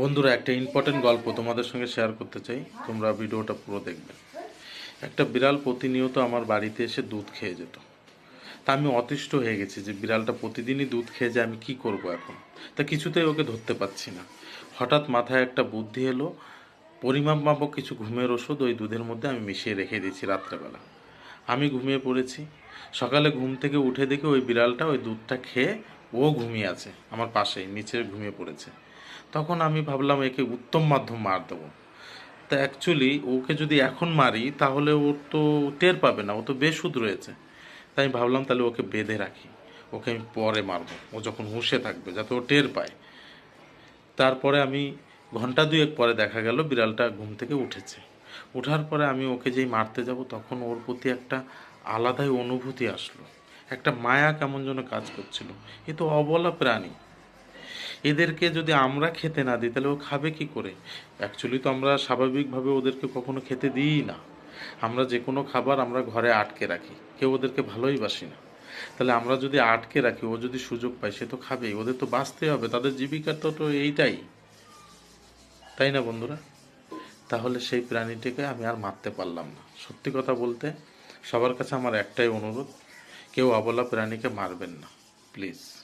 বন্ধুরা, একটা ইম্পর্টেন্ট গল্প তোমাদের সঙ্গে শেয়ার করতে চাই। তোমরা ভিডিওটা পুরো দেখবে। একটা বিড়াল প্রতিনিয়ত আমার বাড়িতে এসে দুধ খেয়ে যেত। তা আমি অতিষ্ঠ হয়ে গেছি যে বিড়ালটা প্রতিদিনই দুধ খেয়ে যায়, আমি কি করব এখন? তা কিছুতেই ওকে ধরতে পারছি না। হঠাৎ মাথায় একটা বুদ্ধি এলো, পরিমাপ মাপক কিছু ঘুমের ওষুধ ওই দুধের মধ্যে আমি মিশিয়ে রেখে দিয়েছি রাত্রেবেলা। আমি ঘুমিয়ে পড়েছি। সকালে ঘুম থেকে উঠে দেখি ওই বিড়ালটা ওই দুধটা খেয়ে ও ঘুমিয়ে আছে, আমার পাশেই, নিচে ঘুমিয়ে পড়েছে। তখন আমি ভাবলাম, একে উত্তম মাধ্যম মার দেবো। তা অ্যাকচুয়ালি ওকে যদি এখন মারি, তাহলে ও তো টের পাবে না, ও তো বেসুদ রয়েছে। তাই আমি ভাবলাম, তাহলে ওকে বেঁধে রাখি, ওকে আমি পরে মারবো, ও যখন হুঁশে থাকবে, যাতে ও টের পায়। তারপরে আমি ঘণ্টা দুয়েক পরে দেখা গেল, বিড়ালটা ঘুম থেকে উঠেছে। ওঠার পরে আমি ওকে যেই মারতে যাব, তখন ওর প্রতি একটা আলাদাই অনুভূতি আসলো। একটা মায়া কেমন যেন কাজ করছিল। এ তো অবলা প্রাণী। এদেরকে যদি আমরা খেতে না দিই, তাহলে ও খাবে কি করে? অ্যাকচুয়ালি তো আমরা স্বাভাবিকভাবে ওদেরকে কখনো খেতে দিই না। আমরা যে কোনো খাবার আমরা ঘরে আটকে রাখি। কেউ ওদেরকে ভালোই বাসি না। তাহলে আমরা যদি আটকে রাখি, ও যদি সুযোগ পায়, সে তো খাবেই। ওদের তো বাঁচতে হবে, তাদের জীবিকা তো তো এইটাই। তাই না বন্ধুরা? তাহলে সেই প্রাণীটিকে আমি আর মারতে পারলাম না। সত্যি কথা বলতে সবার কাছে আমার একটাই অনুরোধ কেউ অবলা প্রাণীকে মারবেন না প্লিজ।